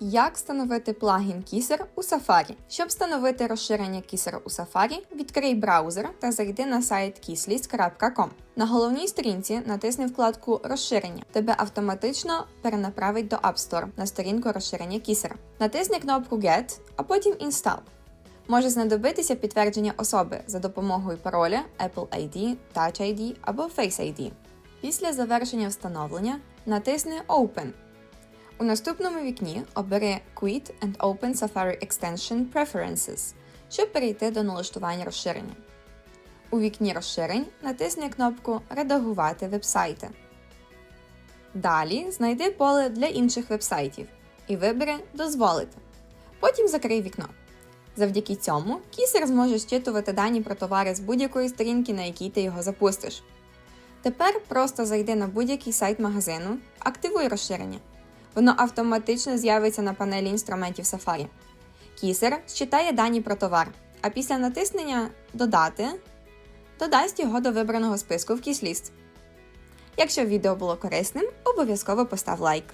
Як встановити плагін Keyser у Safari? Щоб встановити розширення Keyser у Safari, відкрий браузер та зайди на сайт kisslist.com. На головній сторінці натисни вкладку Розширення. Тебе автоматично перенаправить до App Store на сторінку розширення Keyser. Натисни кнопку Get, а потім Install. Може знадобитися підтвердження особи за допомогою пароля Apple ID, Touch ID або Face ID. Після завершення встановлення натисни Open. У наступному вікні обери Quit and Open Safari Extension Preferences, щоб перейти до налаштування розширення. У вікні розширень натисни кнопку Редагувати вебсайти. Далі знайди поле для інших вебсайтів і вибери Дозволити. Потім закрий вікно. Завдяки цьому кісер зможе зчитувати дані про товари з будь-якої сторінки, на якій ти його запустиш. Тепер просто зайди на будь-який сайт магазину, активуй розширення. Воно автоматично з'явиться на панелі інструментів Safari. Кісер считає дані про товар, а після натиснення Додати додасть його до вибраного списку в кісліст. Якщо відео було корисним, обов'язково постав лайк.